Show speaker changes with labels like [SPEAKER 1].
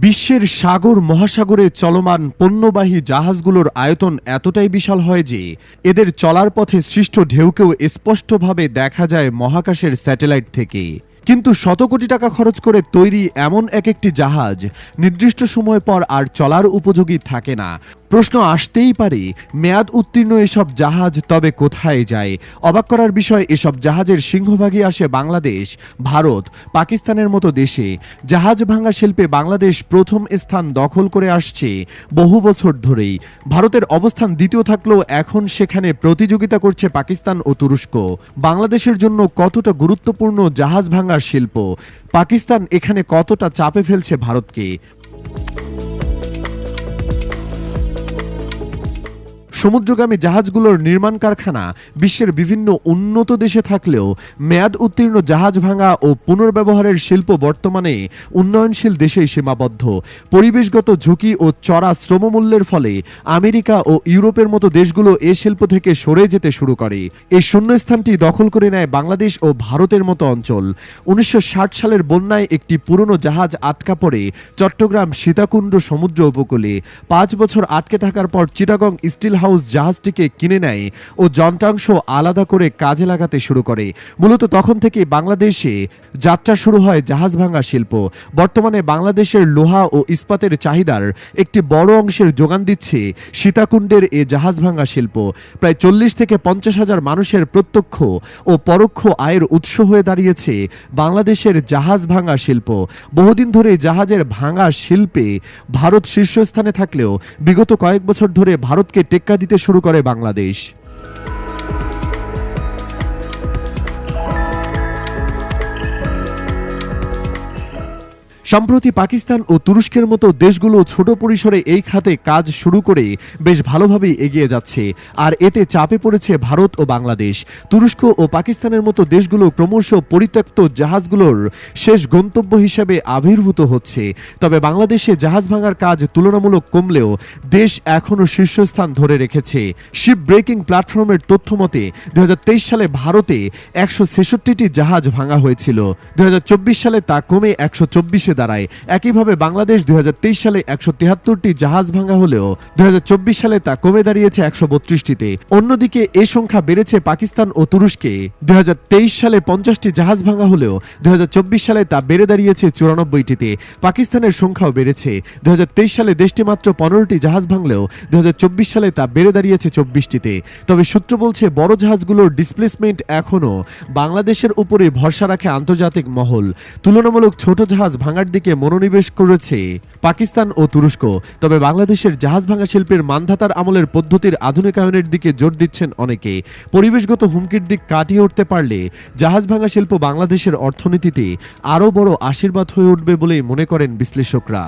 [SPEAKER 1] বিশ্বের সাগর মহাসাগরে চলমান পণ্যবাহী জাহাজগুলোর আয়তন এতটাই বিশাল হয় যে এদের চলার পথে সৃষ্ট ঢেউকেও স্পষ্টভাবে দেখা যায় মহাকাশের স্যাটেলাইট থেকে। কিন্তু শত কোটি টাকা খরচ করে তৈরি এমন এক একটি জাহাজ নির্দিষ্ট সময় পর আর চলার উপযোগী থাকে না। প্রশ্ন আসতেই পারে, মেয়াদ উত্তীর্ণ এসব জাহাজ তবে কোথায় যায়? অবাক করার বিষয়, এসব জাহাজের সিংহভাগই আসে বাংলাদেশ, ভারত, পাকিস্তানের মতো দেশে। জাহাজ ভাঙা শিল্পে বাংলাদেশ প্রথম স্থান দখল করে আসছে বহু বছর ধরেই। ভারতের অবস্থান দ্বিতীয় থাকলেও এখন সেখানে প্রতিযোগিতা করছে পাকিস্তান ও তুরস্ক। বাংলাদেশের জন্য কতটা গুরুত্বপূর্ণ জাহাজ ভাঙার শিল্প। পাকিস্তান এখানে কতটা চাপে ফেলছে ভারতকে? সমুদ্রগামী জাহাজগুলোর নির্মাণ কারখানা বিশ্বের বিভিন্ন উন্নত দেশে থাকলেও মেয়াদ উত্তীর্ণ জাহাজ ভাঙা ও পুনর্ব্যবহারের শিল্প বর্তমানে উন্নয়নশীল দেশেই সীমাবদ্ধ। পরিবেশগত ঝুঁকি ও চড়া শ্রমমূল্যের ফলে আমেরিকা ও ইউরোপের মতো দেশগুলো এ শিল্প থেকে সরে যেতে শুরু করে। এই শূন্যস্থানটি দখল করে নেয় বাংলাদেশ ও ভারতের মতো অঞ্চল। উনিশশো ষাট সালের বন্যায় একটি পুরনো জাহাজ আটকা পড়ে চট্টগ্রাম সীতাকুণ্ড সমুদ্র উপকূলে। পাঁচ বছর আটকে থাকার পর চিটাগং স্টিল হাউস জাহাজটিকে কিনে নেয় ও যন্ত্রাংশ আলাদা করে কাজে লাগাতে শুরু করে। মূলত তখন থেকে বাংলাদেশে যাত্রা শুরু হয় জাহাজ ভাঙা শিল্প। বর্তমানে বাংলাদেশের লোহা ও ইস্পাতের চাহিদার একটি বড় অংশের যোগান দিচ্ছে সীতাকুণ্ডের এ জাহাজ ভাঙা শিল্প। প্রায় চল্লিশ থেকে পঞ্চাশ হাজার মানুষের প্রত্যক্ষ ও পরোক্ষ আয়ের উৎস হয়ে দাঁড়িয়েছে বাংলাদেশের জাহাজ ভাঙা শিল্প। বহুদিন ধরে জাহাজের ভাঙা শিল্পে ভারত শীর্ষস্থানে থাকলেও বিগত কয়েক বছর ধরে ভারতকে টেক্কা দিতে শুরু করে বাংলাদেশ। সম্প্রতি পাকিস্তান ও তুরস্কের মতো দেশগুলো ছোট পরিসরে এই খাতে কাজ শুরু করে বেশ ভালোভাবেই এগিয়ে যাচ্ছে। আর এতে চাপে পড়েছে ভারত ও বাংলাদেশ। তুরস্ক ও পাকিস্তানের মতো দেশগুলো ক্রমশ পরিত্যক্ত জাহাজগুলোর শেষ গন্তব্য হিসেবে আবির্ভূত হচ্ছে। তবে বাংলাদেশে জাহাজ ভাঙার কাজ তুলনামূলক কমলেও দেশ এখনও শীর্ষস্থান ধরে রেখেছে। শিপ ব্রেকিং প্ল্যাটফর্মের তথ্য মতে দু হাজার তেইশ সালে ভারতে একশো ছেষট্টিটি জাহাজ ভাঙা হয়েছিল। দু হাজার চব্বিশ সালে তা কমে একশো চব্বিশে দাঁড়ায়। একইভাবে বাংলাদেশ দুই সালে একশো তিয়াত্তরটি জাহাজ ভাঙা হলেও দুই সালে তা কমে দাঁড়িয়েছে একশো বত্রিশটিতে। অন্যদিকে এ সংখ্যা বেড়েছে পাকিস্তান ও তুরস্কে। দুই সালে পঞ্চাশটি জাহাজ ভাঙা হলেও দুই সালে তা বেড়ে দাঁড়িয়েছে চুরানব্বইটিতে। পাকিস্তানের সংখ্যাও বেড়েছে। দুই সালে দেশটি মাত্র পনেরোটি জাহাজ ভাঙলেও দুই হাজার চব্বিশ সালে তা বেড়ে দাঁড়িয়েছে চব্বিশটিতে। তবে সূত্র বলছে, বড় জাহাজগুলোর ডিসপ্লেসমেন্ট এখনও বাংলাদেশের উপরে ভরসা রাখে আন্তর্জাতিক মহল। তুলনামূলক ছোট জাহাজ ভাঙার দিকে মনোনিবেশ করেছে পাকিস্তান ও তুরস্ক। তবে বাংলাদেশের জাহাজ ভাঙা শিল্পের মানধাতার আমলের পদ্ধতির আধুনিকায়নের দিকে জোর দিচ্ছেন অনেকে। পরিবেশগত হুমকির দিক কাটিয়ে উঠতে পারলে জাহাজ ভাঙা শিল্প বাংলাদেশের অর্থনীতিতে আরও বড় আশীর্বাদ হয়ে উঠবে বলেই মনে করেন বিশ্লেষকরা।